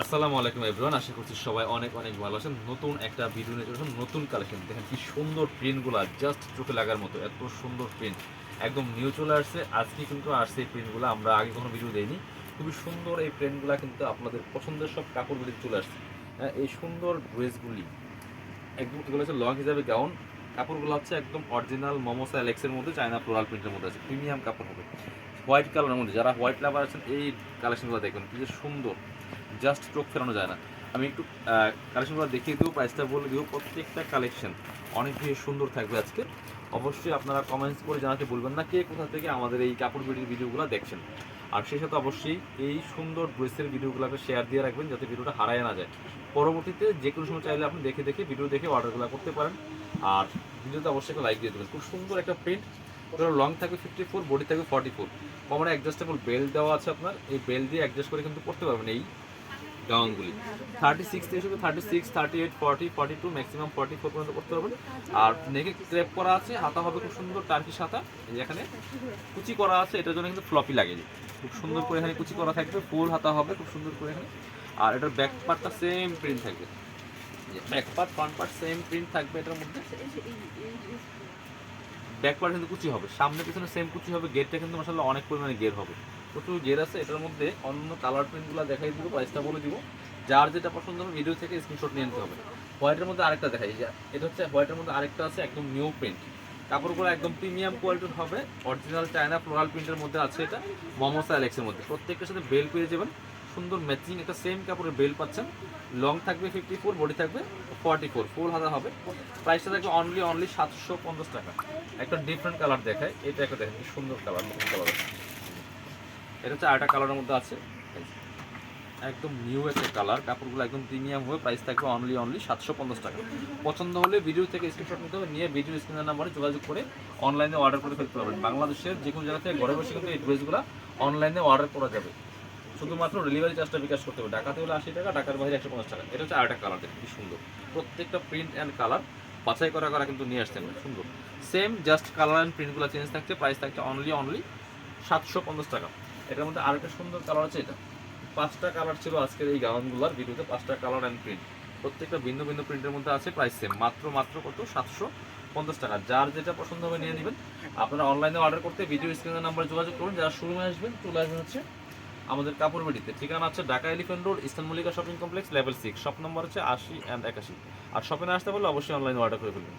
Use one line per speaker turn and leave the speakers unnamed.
আসসালামু আলাইকুম এভরিওয়ান আশা করছি সবাই অনেক অনেক ভালো আছেন। নতুন একটা ভিডিও নিয়ে চলে আসলাম, নতুন কালেকশন দেখেন কি সুন্দর প্রিন্টগুলো জাস্ট চোখে লাগার মতো এত সুন্দর প্রিন্ট একদম নিউ চলে আসছে আজকে কিন্তু আসছে এই প্রিন্টগুলো আমরা আগে কোনো ভিডিও দেইনি। খুবই সুন্দর এই প্রিন্টগুলো কিন্তু আপনাদের পছন্দের সব কাপড়গুলি চলে আসছে। হ্যাঁ, এই সুন্দর ড্রেসগুলি একদম এগুলো হচ্ছে লং হিসাবে গাউন কাপড়গুলো হচ্ছে একদম অরিজিনাল মোমোসা এলেক্সের মধ্যে চায়না ফ্লোরাল প্রিন্টের মধ্যে আছে প্রিমিয়াম কাপড় হবে। হোয়াইট কালারের মধ্যে যারা হোয়াইট লাভার আছেন এই কালেকশনগুলো দেখবেন কি যে সুন্দর। জাস্ট চোখ ফেরানো যায় না। আমি একটু কালেকশনগুলো দেখিয়ে দেবো প্রাইসটা বলে দিব প্রত্যেকটা কালেকশন অনেক বেশি সুন্দর থাকবে আজকে। অবশ্যই আপনারা কমেন্টস করে জানাতে বলবেন না কে কোথা থেকে আমাদের এই কাপড় বিডির ভিডিওগুলো দেখছেন। আর সেই সাথে অবশ্যই এই সুন্দর ড্রেসের ভিডিওগুলোকে শেয়ার দিয়ে রাখবেন যাতে ভিডিওটা হারায় না যায়। পরবর্তীতে যে কোনো সময় চাইলে আপনি দেখে দেখে ভিডিও দেখে অর্ডারগুলো করতে পারেন। আর ভিডিওতে অবশ্যই লাইক দিয়ে দেবেন। খুব সুন্দর একটা প্রিন্ট ওটা লং থাকবে ফিফটি ফোর বডি থাকবে ফর্টি ফোর কমনে অ্যাডজাস্টেবল বেল্ট দেওয়া আছে আপনার। এই বেল্ট দিয়ে অ্যাডজাস্ট করে কিন্তু করতে পারবেন। এই গাউনগুলি। থার্টি সিক্স থেকে শুধু thirty six thirty eight forty forty two maximum forty four পর্যন্ত করতে পারবেন। আর নেকে ক্রেপ করা আছে, হাতা হবে খুব সুন্দর এই যে এখানে কুচি করা আছে, এটার জন্য কিন্তু ফ্লপি লাগে। যায় খুব সুন্দর করে এখানে কুচি করা থাকবে, ফুল হাতা হবে খুব সুন্দর করে এখানে। আর এটার ব্যাক পার্টটা সেম প্রিন্ট থাকবে। Back part front part same print থাকবে এটার মধ্যে। ব্যাক পার্ট কিন্তু কুচি হবে, সামনে পিছনে সেম কুচি হবে গেটটা কিন্তু মাসাল্লাহ অনেক পরিমাণে গের হবে। প্রচুর গের আছে, এটার মধ্যে অন্য কালার প্রিন্টগুলো দেখাই দিব প্রাইসটা বলে দিব। যার যেটা পছন্দ হবে ভিডিও থেকে স্ক্রিনশট নিয়ে নিতে হবে। হোয়াইটের মধ্যে আরেকটা দেখাই এটা হচ্ছে হোয়াইটের মধ্যে আরেকটা আছে, একদম নিউ প্রিন্ট কাপড়গুলো একদম প্রিমিয়াম কোয়ালিটির হবে অরিজিনাল চায়না ফ্লোরাল প্রিন্টের মধ্যে আছে এটা মমোসা অ্যালেক্সের মধ্যে। প্রত্যেকটার সাথে বেল পেয়ে যাবেন, সুন্দর ম্যাচিং একটা সেম কাপড়ের বেল পাচ্ছেন। লং থাকবে ফিফটি ফোর বডি থাকবে ফর্টি ফোর ফোর হাজার হবে প্রাইসটা থাকবে অনলি অনলি সাতশো পঞ্চাশ টাকা। একটা ডিফারেন্ট কালার দেখায়, এটা একটা দেখেন সুন্দর কালার কালার এটা হচ্ছে আরেকটা কালারের মধ্যে আছে। একদম নিউ একটা কালার কাপড়গুলো একদম প্রিমিয়াম হয়ে প্রাইস থাকবে অনলি অনলি সাতশো পঞ্চাশ টাকা। পছন্দ হলে ভিডিও থেকে স্ক্রিনশট নিতে হবে, নিয়ে ভিডিও স্ক্রিনের নাম্বারে যোগাযোগ করে অনলাইনে অর্ডার করে ফেলতে পারবেন। বাংলাদেশের যে কোনো জায়গা থেকে ঘরে বসে কিন্তু এই ড্রেসগুলো অনলাইনে অর্ডার করা যাবে। শুধুমাত্র ডেলিভারি চার্জটা বিকাশ করতে হবে। ঢাকাতে হলে আশি টাকা ঢাকার বাইরে একশো পঞ্চাশ টাকা। এটা হচ্ছে আরেকটা কালার দেখুন, কি সুন্দর। প্রত্যেকটা প্রিন্ট অ্যান্ড কালার বাছাই করা করা কিন্তু নিয়ে আসতে হবে, সুন্দর। সেম জাস্ট কালার অ্যান্ড প্রিন্টগুলো চেঞ্জ থাকছে প্রাইস থাকছে অনলি অনলি সাতশো পঞ্চাশ টাকা। এটার মধ্যে আরেকটা সুন্দর কালার আছে এটা। পাঁচটা কালার ছিল আজকের এই গাউনগুলোর ভিডিওতে, পাঁচটা কালার অ্যান্ড প্রিন্ট প্রত্যেকটা ভিন্ন ভিন্ন প্রিন্টের মধ্যে আছে প্রাইস সেম মাত্র মাত্র কত? সাতশো পঞ্চাশ টাকা। যার যেটা পছন্দ হবে নিয়ে নেবেন। আপনারা অনলাইনে অর্ডার করতে ভিডিও স্ক্রিনের নাম্বারে যোগাযোগ করুন। যারা শোরুমে আসবেন, চলে আসবেন হচ্ছে আমাদের কাপড় বেডিতে। ঠিকানা আছে Dhaka elephant road ইস্তান Mallika shopping complex level six shop নম্বর হচ্ছে আশি অ্যান্ড একাশি। আর শপিংয়ে আসতে পারলে অবশ্যই অনলাইনে অর্ডার করে ফেলবেন।